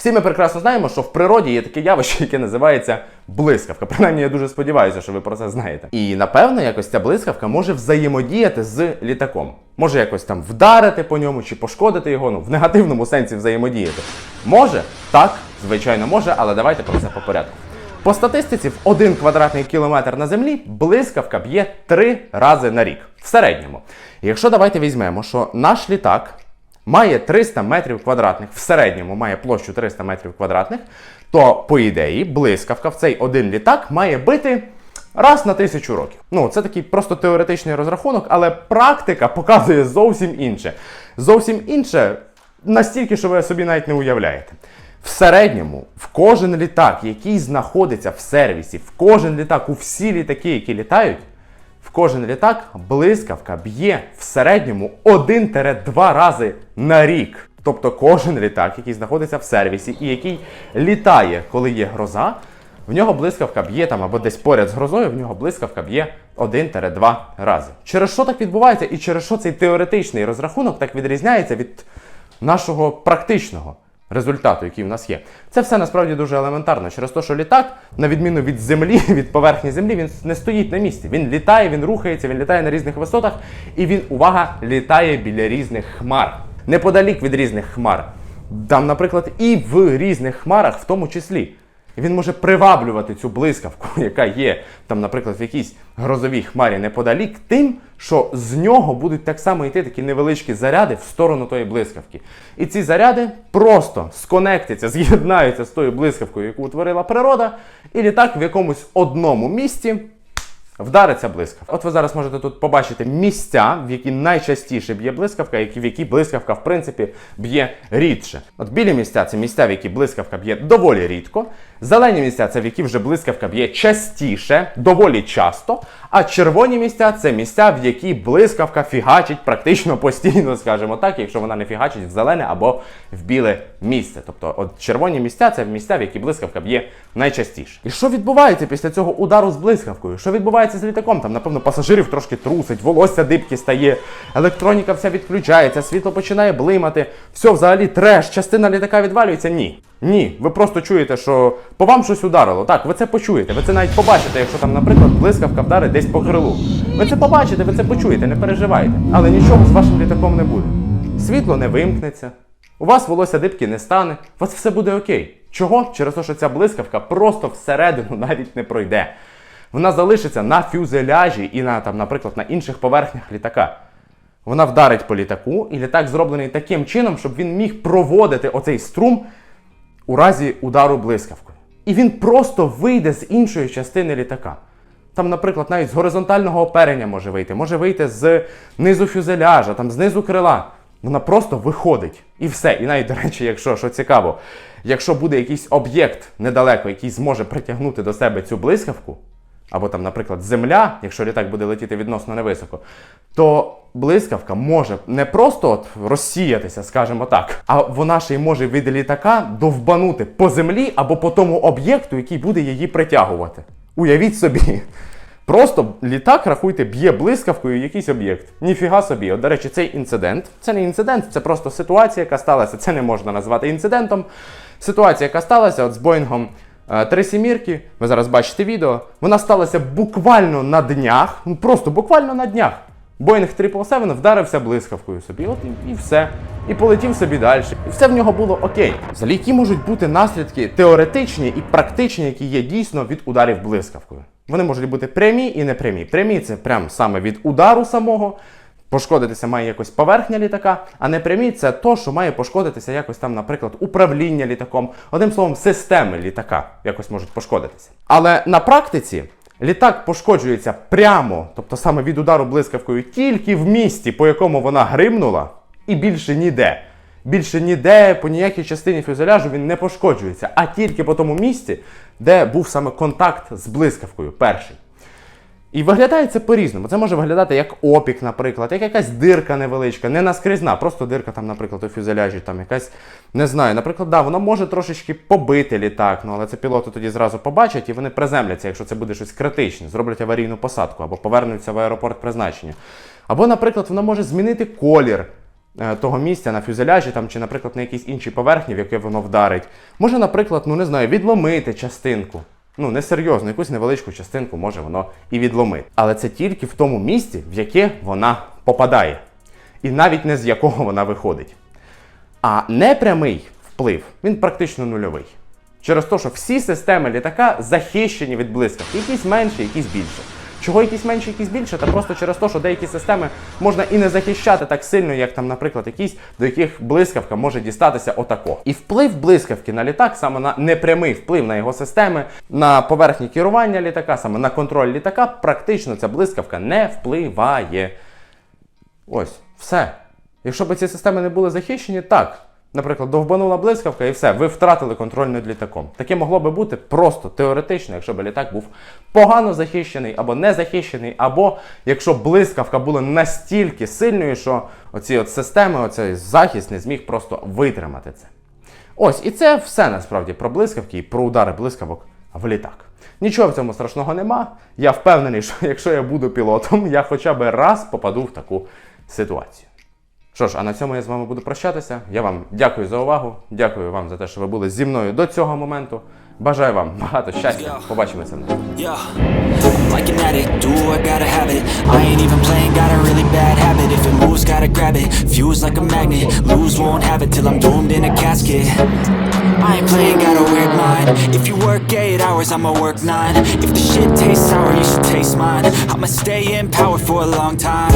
Всі ми прекрасно знаємо, що в природі є таке явище, яке називається блискавка. Принаймні, я дуже сподіваюся, що ви про це знаєте. І напевно, якось ця блискавка може взаємодіяти з літаком. Може якось там вдарити по ньому чи пошкодити його, ну в негативному сенсі взаємодіяти. Може, так, звичайно, може, але давайте про це по порядку. По статистиці, в один квадратний кілометр на землі блискавка б'є три рази на рік в середньому. Якщо давайте візьмемо, що наш літак має 300 метрів квадратних, в середньому має площу 300 метрів квадратних, то по ідеї блискавка в цей один літак має бити раз на тисячу років. Ну, це такий просто теоретичний розрахунок, але практика показує зовсім інше. Зовсім інше настільки, що ви собі навіть не уявляєте. В середньому в кожен літак, який знаходиться в сервісі, в кожен літак, у всі літаки, які літають, кожен літак блискавка б'є в середньому 1-2 рази на рік. Тобто кожен літак, який знаходиться в сервісі і який літає, коли є гроза, в нього блискавка б'є там або десь поряд з грозою, в нього блискавка б'є 1-2 рази. Через що так відбувається і через що цей теоретичний розрахунок так відрізняється від нашого практичного результату, який в нас є. Це все насправді дуже елементарно. Через те, що літак, на відміну від землі, від поверхні землі, він не стоїть на місці. Він літає, він рухається, він літає на різних висотах, і він, увага, літає біля різних хмар. Неподалік від різних хмар. Там, наприклад, і в різних хмарах, в тому числі. Він може приваблювати цю блискавку, яка є там, наприклад, в якійсь грозовій хмарі неподалік, тим, що з нього будуть так само йти такі невеличкі заряди в сторону тої блискавки. І ці заряди просто сконектяться, з'єднаються з тою блискавкою, яку утворила природа, і літак в якомусь одному місці вдариться блискавка. От ви зараз можете тут побачити місця, в які найчастіше б'є блискавка, які в які блискавка, в принципі, б'є рідше. От білі місця це місця, в які блискавка б'є доволі рідко. Зелені місця це в які вже блискавка б'є частіше, доволі часто. А червоні місця це місця, в які блискавка фігачить практично постійно, скажімо так, якщо вона не фігачить в зелене або в біле місце. Тобто, от червоні місця це місця, в які блискавка б'є найчастіше. І що відбувається після цього удару з блискавкою? Що відбувається з літаком? Там, напевно, пасажирів трошки трусить, волосся дибки стає, електроніка вся відключається, світло починає блимати. Все, взагалі треш, частина літака відвалюється? Ні. Ні, ви просто чуєте, що по вам щось ударило. Так, ви це почуєте. Ви це навіть побачите, якщо там, наприклад, блискавка вдарить десь по крилу. Ви це побачите, ви це почуєте, не переживайте. Але нічого з вашим літаком не буде. Світло не вимкнеться, у вас волосся дибки не стане, у вас все буде окей. Чого? Через те, що ця блискавка просто всередину навіть не пройде. Вона залишиться на фюзеляжі і на, там, наприклад, на інших поверхнях літака. Вона вдарить по літаку, і літак зроблений таким чином, щоб він міг проводити оцей струм у разі удару блискавкою. І він просто вийде з іншої частини літака. Там, наприклад, навіть з горизонтального оперення може вийти, може вийти з низу фюзеляжа, там знизу крила. Вона просто виходить. І все. І навіть, до речі, якщо що цікаво, якщо буде якийсь об'єкт недалеко, який зможе притягнути до себе цю блискавку, або там, наприклад, земля, якщо літак буде летіти відносно невисоко, то блискавка може не просто от розсіятися, скажімо так, а вона ще й може від літака довбанути по землі або по тому об'єкту, який буде її притягувати. Уявіть собі. Просто літак, рахуйте, б'є блискавкою якийсь об'єкт. Ніфіга собі. От, до речі, цей інцидент. Це не інцидент, це просто ситуація, яка сталася. Це не можна назвати інцидентом. Ситуація, яка сталася от з Боїнгом три сімірки, ви зараз бачите відео, вона сталася буквально на днях, ну просто буквально на днях. Боїнг 777 вдарився блискавкою собі, от і, і все. І полетів собі далі. І все в нього було окей. Взагалі, які можуть бути наслідки теоретичні і практичні, які є дійсно від ударів блискавкою. Вони можуть бути прямі і непрямі. Прямі це прям саме від удару самого. Пошкодитися має якось поверхня літака, а непрямі це то, що має пошкодитися якось там, наприклад, управління літаком. Одним словом, системи літака якось можуть пошкодитися. Але на практиці літак пошкоджується прямо, тобто саме від удару блискавкою, тільки в місті, по якому вона гримнула, і більше ніде. Більше ніде по ніякій частині фюзеляжу він не пошкоджується, а тільки по тому місці, де був саме контакт з блискавкою перший. І виглядає це по-різному. Це може виглядати як опік, наприклад, як якась дирка невеличка, не наскрізна, просто дирка там, наприклад, у фюзеляжі, там якась, не знаю, наприклад, да, воно може трошечки побити літак, ну але це пілоти тоді зразу побачать і вони приземляться, якщо це буде щось критичне, зроблять аварійну посадку або повернуться в аеропорт призначення. Або, наприклад, воно може змінити колір. е, того місця на фюзеляжі там, чи, наприклад, на якійсь іншій поверхні, в яке воно вдарить. Може, наприклад, ну не знаю, відломити частинку. Ну, несерйозно, якусь невеличку частинку може воно і відломити. Але це тільки в тому місці, в яке вона попадає. І навіть не з якого вона виходить. А непрямий вплив він практично нульовий. Через те, що всі системи літака захищені від блискавки, якісь менше, якісь більше. Чого якісь менше, якісь більше? Та просто через те, що деякі системи можна і не захищати так сильно, як там, наприклад, якісь, до яких блискавка може дістатися отако. І вплив блискавки на літак, саме на непрямий вплив на його системи, на поверхні керування літака, саме на контроль літака, практично ця блискавка не впливає. Ось, все. Якщо б ці системи не були захищені, так. Наприклад, довбанула блискавка і все, ви втратили контроль над літаком. Таке могло би бути просто теоретично, якщо б літак був погано захищений або не захищений, або якщо блискавка була настільки сильною, що оці от системи, оцей захист не зміг просто витримати це. Ось, і це все насправді про блискавки і про удари блискавок в літак. Нічого в цьому страшного нема. Я впевнений, що якщо я буду пілотом, я хоча б раз попаду в таку ситуацію. Що ж, а на цьому я з вами буду прощатися. Я вам дякую за увагу. Дякую вам за те, що ви були зі мною до цього моменту. Бажаю вам багато щастя. Побачимося. I ain't playing, got a weird mind If you work 8 hours, I'ma work 9 If the shit tastes sour, you should taste mine I'ma stay in power for a long time